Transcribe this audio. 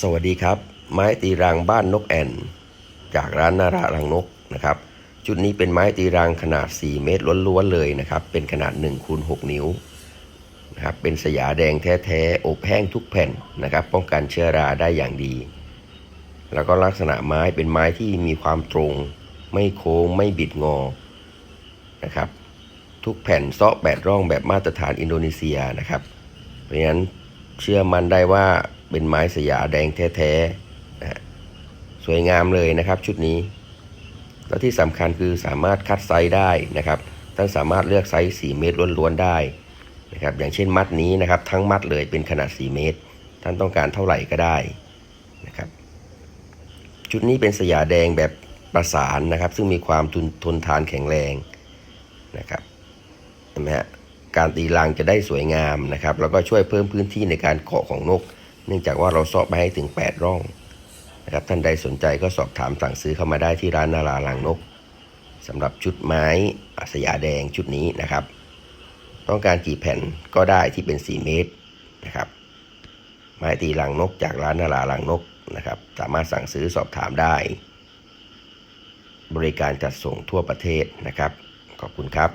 สวัสดีครับ ไม้ตีรังบ้านนกแอ่น จากร้านนารารังนกนะครับจุดนี้เป็นไม้ตีรังขนาด 4 เมตรล้วนๆเลยนะครับ เป็นขนาด1คูณ6นิ้วนะครับเป็นสยาแดงแท้ๆอบแห้งทุกแผ่นนะครับ ป้องกันเชื้อราได้อย่างดี แล้วก็ลักษณะไม้เป็นไม้ที่มีความตรง ไม่โค้งไม่บิดงอนะครับ ทุกแผ่นเซาะแปดร่องแบบมาตรฐานอินโดนีเซียนะครับ เพราะฉะนั้นเชื่อมันได้ว่า เป็นไม้สยาแดงแท้ๆนะสวยงามเลยนะครับชุดนี้ แล้วที่สำคัญคือสามารถคัดไซส์ได้นะครับท่านสามารถเลือกไซส์4เมตรล้วนๆได้นะครับอย่างเช่นมัดนี้นะครับ ทั้งมัดเลยเป็นขนาด 4 เมตร ท่านต้องการเท่าไหร่ก็ได้นะครับ ชุดนี้เป็นสยาแดงแบบประสานนะครับ ซึ่งมีความทนทนทานแข็งแรงนะครับเห็นไหมฮะการตีรังจะได้สวยงามนะครับ แล้วก็ช่วยเพิ่มพื้นที่ในการเกาะของนก เนื่องจากว่าเราเซาะไปให้ถึง 8 ร่องนะครับท่านใดสนใจก็สอบถามสั่งซื้อเข้ามาได้ที่ร้านนาราลังนกสำหรับชุดไม้สยาแดงชุดนี้นะครับ ต้องการกี่แผ่นก็ได้ที่เป็น 4 เมตรนะครับ ไม้ตีรังนกจากร้านนาราลังนกนะครับ สามารถสั่งซื้อสอบถามได้ บริการจัดส่งทั่วประเทศนะครับ ขอบคุณครับ